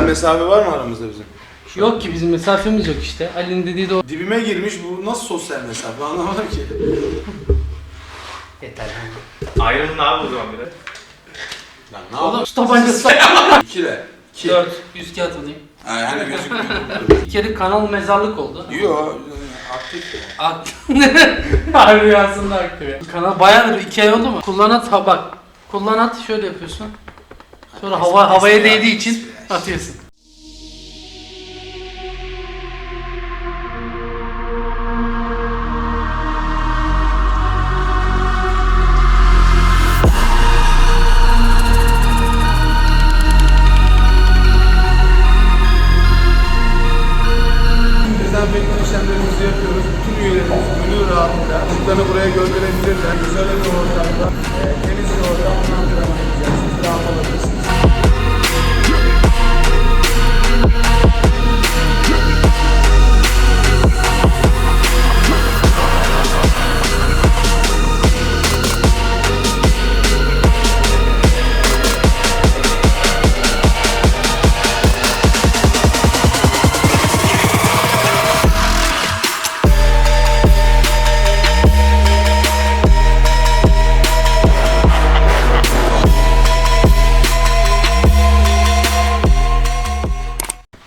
Sosyal mesafe var mı aramızda bizim? Yok ki bizim mesafemiz yok işte. Ali'nin dediği de o. Dibime girmiş bu nasıl sosyal mesafe anlamadım ki. Yeter. Ayrılın abi o zaman biraz. Lan ne yapalım? şu tabancası. İki de. İki. 4. 100 kağıt alayım. Yani hani gözükmüyor. Bir kere kanal mezarlık oldu. Yo aktif ya. Ak- Harbi rüyasında aktif ya. Kanal bayağıdır 2 ay oldu mu? Kullanat ha bak. Kullanat şöyle yapıyorsun. Sonra hava havaya değdiği için atıyorsun.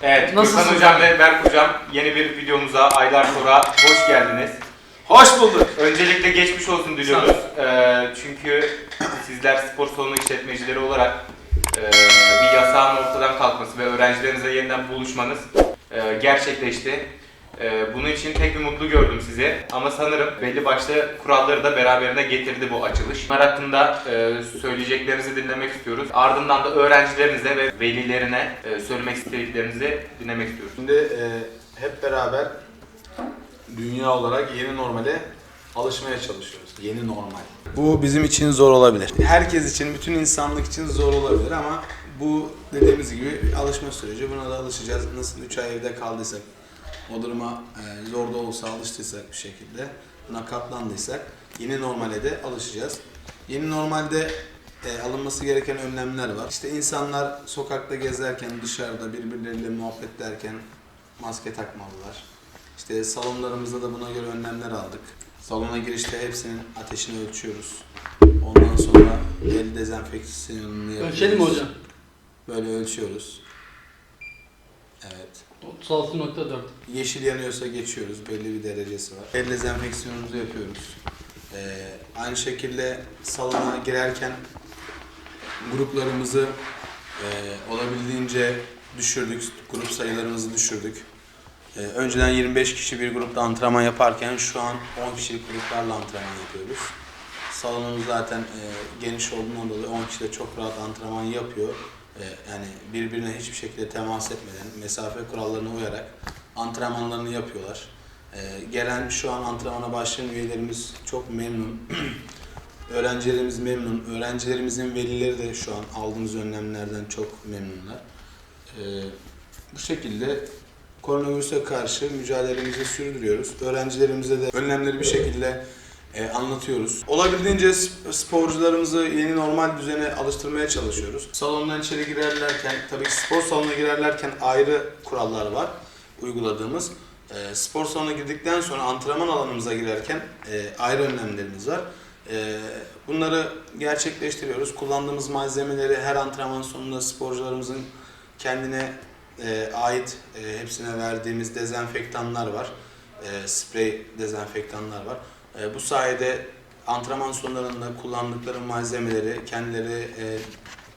Evet, Nasılsın Gürkan Hocam ve Berk Hocam yeni bir videomuza aylar sonra hoş geldiniz. Hoş bulduk. Öncelikle geçmiş olsun diliyoruz. Ee, çünkü sizler spor salonu işletmecileri olarak e, bir yasağın ortadan kalkması ve öğrencilerinizle yeniden buluşmanız e, gerçekleşti. E, bunun için tek bir mutlu gördüm sizi ama sanırım belli başlı kuralları da beraberine getirdi bu açılış. Bunlar hakkında e, söyleyeceklerinizi dinlemek istiyoruz. Ardından da öğrencilerinize ve velilerine e, söylemek istediklerinizi dinlemek istiyoruz. Şimdi e, hep beraber dünya olarak yeni normale alışmaya çalışıyoruz. Yeni normal. Bu bizim için zor olabilir. Herkes için, bütün insanlık için zor olabilir ama bu dediğimiz gibi alışma süreci. Buna da alışacağız. Nasıl 3 ay evde kaldıysak, o duruma e, zor da olsa alıştıysak bir şekilde, buna katlandıysak yeni normale de alışacağız. Yeni normalde e, alınması gereken önlemler var. İşte insanlar sokakta gezerken, dışarıda birbirleriyle muhabbet derken maske takmalılar. İşte salonlarımızda da buna göre önlemler aldık. Salona girişte hepsinin ateşini ölçüyoruz. Ondan sonra el dezenfeksiyonunu yapıyoruz. Ölçelim mi hocam? Böyle ölçüyoruz. Evet. 36.4. Yeşil yanıyorsa geçiyoruz. Belli bir derecesi var. El dezenfeksiyonumuzu yapıyoruz. Ee, aynı şekilde salona girerken gruplarımızı e, olabildiğince düşürdük. Grup sayılarımızı düşürdük. Ee, önceden 25 kişi bir grupta antrenman yaparken şu an 10 kişilik gruplarla antrenman yapıyoruz. Salonumuz zaten e, geniş olduğundan dolayı 10 kişi de çok rahat antrenman yapıyor. E, yani birbirine hiçbir şekilde temas etmeden, mesafe kurallarına uyarak antrenmanlarını yapıyorlar. E, gelen şu an antrenmana başlayan üyelerimiz çok memnun. Öğrencilerimiz memnun. Öğrencilerimizin velileri de şu an aldığımız önlemlerden çok memnunlar. E, bu şekilde koronavirüse karşı mücadelemizi sürdürüyoruz. Öğrencilerimize de önlemleri bir şekilde e, anlatıyoruz. Olabildiğince sp- sporcularımızı yeni normal düzene alıştırmaya çalışıyoruz. Salondan içeri girerlerken, tabii ki spor salonuna girerlerken ayrı kurallar var uyguladığımız. E, spor salonuna girdikten sonra antrenman alanımıza girerken e, ayrı önlemlerimiz var. E, bunları gerçekleştiriyoruz. Kullandığımız malzemeleri her antrenman sonunda sporcularımızın kendine e, ait e, hepsine verdiğimiz dezenfektanlar var. E, sprey dezenfektanlar var. E, bu sayede antrenman sonlarında kullandıkları malzemeleri kendileri e,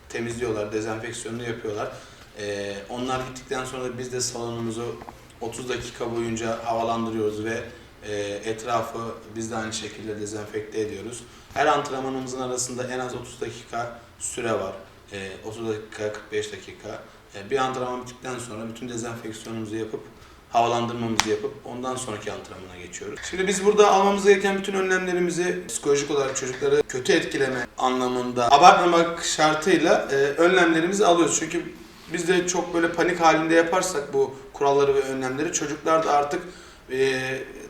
temizliyorlar, dezenfeksiyonunu yapıyorlar. E, onlar gittikten sonra biz de salonumuzu 30 dakika boyunca havalandırıyoruz ve e, etrafı biz de aynı şekilde dezenfekte ediyoruz. Her antrenmanımızın arasında en az 30 dakika süre var. E, 30 dakika, 45 dakika. E, bir antrenman bittikten sonra bütün dezenfeksiyonumuzu yapıp havalandırmamızı yapıp ondan sonraki antrenmana geçiyoruz. Şimdi biz burada almamız gereken bütün önlemlerimizi psikolojik olarak çocukları kötü etkileme anlamında abartmamak şartıyla e, önlemlerimizi alıyoruz. Çünkü biz de çok böyle panik halinde yaparsak bu kuralları ve önlemleri çocuklar da artık e,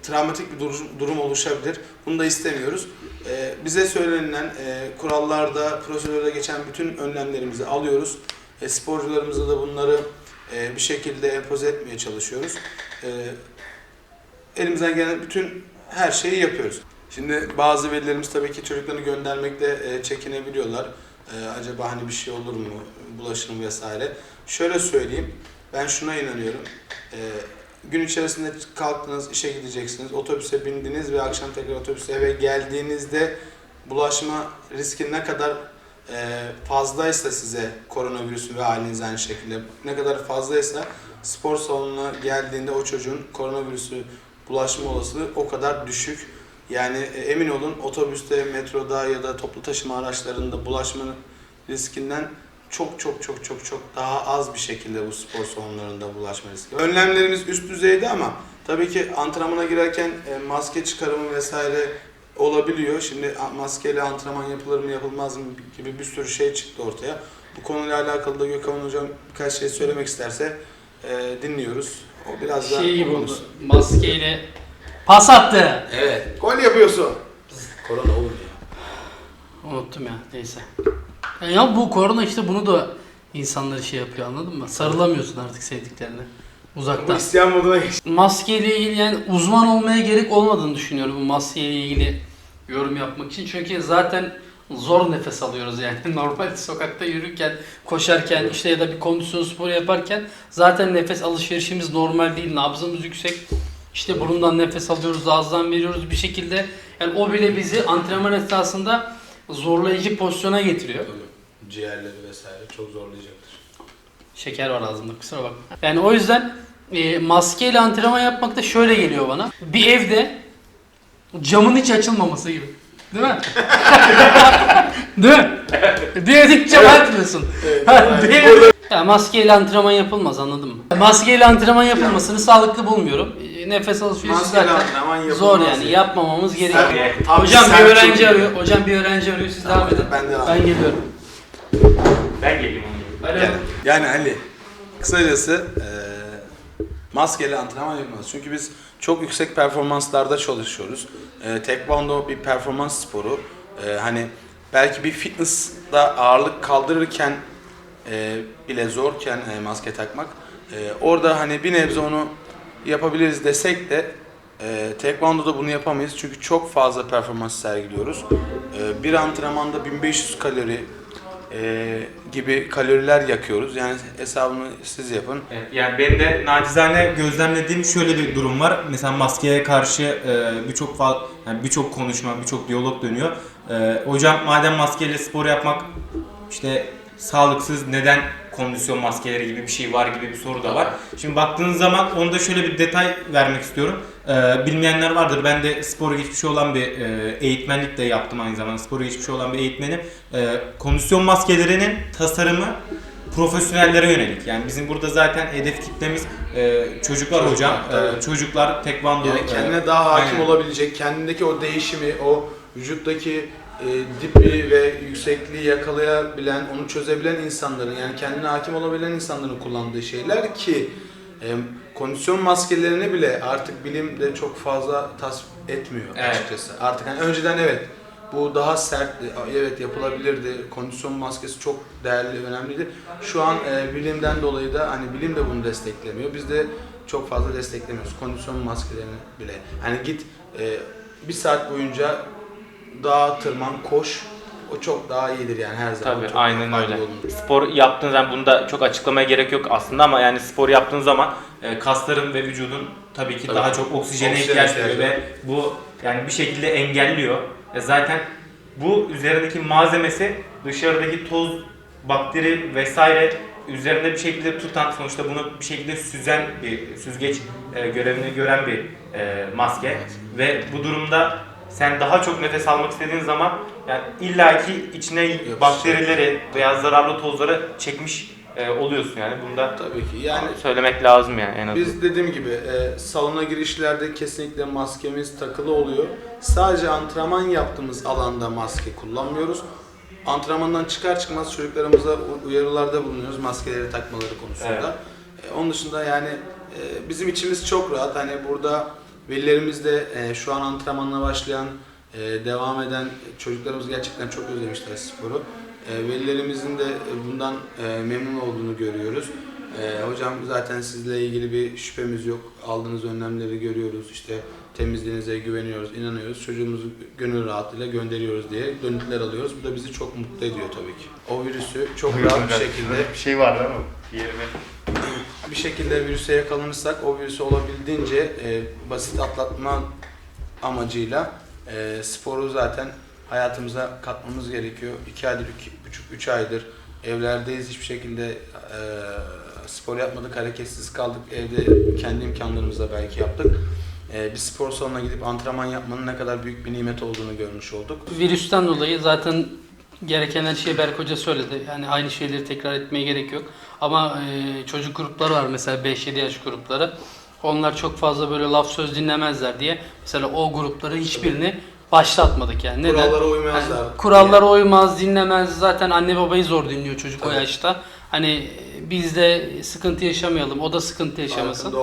travmatik bir durum, durum oluşabilir. Bunu da istemiyoruz. E, bize söylenilen e, kurallarda, prosedürde geçen bütün önlemlerimizi alıyoruz. E, sporcularımıza da bunları e, bir şekilde empoze etmeye çalışıyoruz. E, elimizden gelen bütün her şeyi yapıyoruz. Şimdi bazı velilerimiz tabii ki çocuklarını göndermekte e, çekinebiliyorlar. E, acaba hani bir şey olur mu, bulaşır mı vesaire. Şöyle söyleyeyim, ben şuna inanıyorum. E, gün içerisinde kalktınız, işe gideceksiniz, otobüse bindiniz ve akşam tekrar otobüse eve geldiğinizde bulaşma riski ne kadar fazlaysa size koronavirüsü ve aileniz aynı şekilde ne kadar fazlaysa spor salonuna geldiğinde o çocuğun koronavirüsü bulaşma olasılığı o kadar düşük. Yani e, emin olun otobüste, metroda ya da toplu taşıma araçlarında bulaşma riskinden çok çok çok çok çok daha az bir şekilde bu spor salonlarında bulaşma riski. Önlemlerimiz üst düzeyde ama tabii ki antrenmana girerken e, maske çıkarımı vesaire olabiliyor. Şimdi maskeyle antrenman yapılır mı yapılmaz mı gibi bir sürü şey çıktı ortaya. Bu konuyla alakalı da Gökhan Hocam birkaç şey söylemek isterse e, dinliyoruz. O biraz daha Şey gibi oldu. Maskeyle pas attı. Evet. Gol yapıyorsun. Korona olmuyor. Unuttum ya neyse. Ya, ya bu korona işte bunu da insanları şey yapıyor anladın mı? Sarılamıyorsun artık sevdiklerine. Uzaktan. isyan moduna geç. Maskeyle ilgili yani uzman olmaya gerek olmadığını düşünüyorum bu maskeyle ilgili yorum yapmak için. Çünkü zaten zor nefes alıyoruz yani. Normal sokakta yürürken, koşarken işte ya da bir kondisyon sporu yaparken zaten nefes alışverişimiz normal değil. Nabzımız yüksek. İşte burundan nefes alıyoruz, ağızdan veriyoruz bir şekilde. Yani o bile bizi antrenman esnasında zorlayıcı pozisyona getiriyor. Ciğerleri vesaire çok zorlayacaktır. Şeker var ağzımda kusura bakma. Yani o yüzden e, maskeyle antrenman yapmak da şöyle geliyor bana. Bir evde camın hiç açılmaması gibi. Değil mi? Değil mi? Diye hiç cam açmıyorsun. Ha, değil mi? Ya maskeyle antrenman yapılmaz anladın mı? Maskeyle antrenman yapılmasını sağlıklı bulmuyorum. E, Nefes alışverişi Maskeyle zaten antrenman yapılmaz zor yani yani. yapmamamız gerekiyor. Tabii. Hocam bir öğrenci çok- arıyor. Hocam bir öğrenci arıyor. Siz devam edin. Ben devam Ben geliyorum. Ben geleyim. Yani, yani Ali, kısacası e, maskeli antrenman yapmaz. Çünkü biz çok yüksek performanslarda çalışıyoruz. E, Taekwondo bir performans sporu. E, hani belki bir fitness'da ağırlık kaldırırken e, bile zorken e, maske takmak. E, orada hani bir nebze onu yapabiliriz desek de e, Taekwondo'da bunu yapamayız çünkü çok fazla performans sergiliyoruz. E, bir antrenmanda 1500 kalori e, gibi kaloriler yakıyoruz. Yani hesabını siz yapın. Evet, yani benim de nacizane gözlemlediğim şöyle bir durum var. Mesela maskeye karşı e, birçok yani birçok konuşma, birçok diyalog dönüyor. E, hocam madem maskeyle spor yapmak işte sağlıksız neden kondisyon maskeleri gibi bir şey var gibi bir soru da var. Şimdi baktığınız zaman onda şöyle bir detay vermek istiyorum. E, bilmeyenler vardır. Ben de spor geçmişi olan bir e, eğitmenlik de yaptım aynı zamanda. Spor geçmişi olan bir eğitmenim. E, kondisyon maskelerinin tasarımı profesyonellere yönelik. Yani bizim burada zaten hedef kitlemiz e, çocuklar hocam. tabii. E, çocuklar tekvando. Yani e, kendine daha hakim aynen. olabilecek, kendindeki o değişimi, o vücuttaki e, dipi ve yüksekliği yakalayabilen, onu çözebilen insanların yani kendine hakim olabilen insanların kullandığı şeyler ki e, kondisyon maskelerini bile artık bilim de çok fazla tasvip etmiyor Evet. açıkçası. Artık hani önceden evet bu daha sertti, evet yapılabilirdi. Kondisyon maskesi çok değerli, önemliydi. Şu an e, bilimden dolayı da hani bilim de bunu desteklemiyor. Biz de çok fazla desteklemiyoruz kondisyon maskelerini bile. Hani git e, bir saat boyunca dağa tırman, koş. O çok daha iyidir yani her zaman. Tabii çok daha aynen faydalı öyle. olur. Spor yaptığın zaman bunu da çok açıklamaya gerek yok aslında ama yani spor yaptığın zaman e, kasların ve vücudun tabii ki Tabii. daha çok oksijene Oksijene ihtiyaç ihtiyacı duyuyor ve bu yani bir şekilde engelliyor. E zaten bu üzerindeki malzemesi dışarıdaki toz, bakteri vesaire üzerinde bir şekilde tutan sonuçta bunu bir şekilde süzen bir süzgeç e, görevini gören bir e, maske ve bu durumda sen daha çok nefes almak istediğin zaman yani illaki içine bakterileri veya zararlı tozları çekmiş e, oluyorsun yani bunda Tabii ki yani söylemek lazım yani en azından. Biz dediğim gibi e, salona girişlerde kesinlikle maskemiz takılı oluyor. Sadece antrenman yaptığımız alanda maske kullanmıyoruz. Antrenmandan çıkar çıkmaz çocuklarımıza uyarılarda bulunuyoruz maskeleri takmaları konusunda. E, onun dışında yani e, bizim içimiz çok rahat. Hani burada velilerimiz de e, şu an antrenmanla başlayan, e, devam eden çocuklarımız gerçekten çok özlemişler sporu. E, velilerimizin de bundan e, memnun olduğunu görüyoruz. Ee, hocam zaten sizle ilgili bir şüphemiz yok. Aldığınız önlemleri görüyoruz. İşte temizliğinize güveniyoruz, inanıyoruz. Çocuğumuzu gönül rahatlığıyla gönderiyoruz diye dönütler alıyoruz. Bu da bizi çok mutlu ediyor tabii ki. O virüsü çok rahat bir şekilde Bir şey vardı ama yerine. Bir şekilde virüse yakalanırsak o virüsü olabildiğince e, basit atlatma amacıyla e, sporu zaten hayatımıza katmamız gerekiyor. 2 aydır, iki buçuk, üç aydır evlerdeyiz. Hiçbir şekilde e, spor yapmadık, hareketsiz kaldık. Evde kendi imkanlarımızla belki yaptık. E, bir spor salonuna gidip antrenman yapmanın ne kadar büyük bir nimet olduğunu görmüş olduk. Virüsten dolayı zaten gereken her şeyi Berk Hoca söyledi. Yani aynı şeyleri tekrar etmeye gerek yok. Ama e, çocuk grupları var mesela 5-7 yaş grupları. Onlar çok fazla böyle laf söz dinlemezler diye. Mesela o grupları hiçbirini başlatmadık yani. Neden? Kurallara uymazlar. Yani kurallara uymaz, dinlemez. Zaten anne babayı zor dinliyor çocuk o Tabii. yaşta. Hani e, biz de sıkıntı yaşamayalım, o da sıkıntı yaşamasın.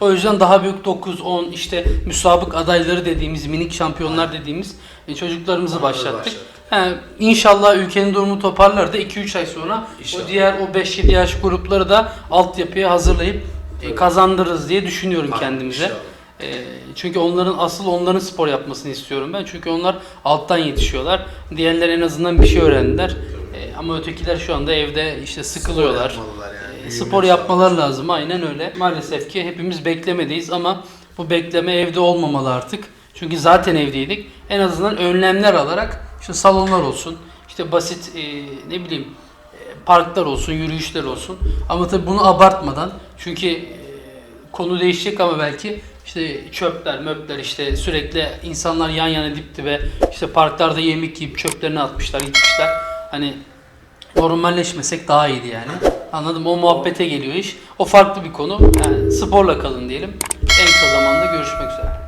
O yüzden daha büyük 9-10 işte müsabık adayları dediğimiz, minik şampiyonlar dediğimiz e, çocuklarımızı başlattık. başlattık. He, inşallah ülkenin durumu toparlar da 2-3 ay sonra İnşallah. o diğer o 5-7 yaş grupları da altyapıya hazırlayıp e, kazandırırız diye düşünüyorum kendimize. İnşallah. E, çünkü onların asıl onların spor yapmasını istiyorum ben. Çünkü onlar alttan yetişiyorlar. Diğerler en azından bir şey öğrendiler. E, ama ötekiler şu anda evde işte sıkılıyorlar. Spor yapmalılar yani. E, spor lazım. yapmaları lazım. Aynen öyle. Maalesef ki hepimiz beklemedeyiz ama bu bekleme evde olmamalı artık. Çünkü zaten evdeydik. En azından önlemler alarak işte salonlar olsun, işte basit e, ne bileyim e, parklar olsun, yürüyüşler olsun. Ama tabii bunu abartmadan. Çünkü e, konu değişecek ama belki işte çöpler, möpler işte sürekli insanlar yan yana dip dibe işte parklarda yemek yiyip çöplerini atmışlar, gitmişler. Hani normalleşmesek daha iyiydi yani. Anladım. O muhabbete geliyor iş. O farklı bir konu. Yani sporla kalın diyelim. En kısa zamanda görüşmek üzere.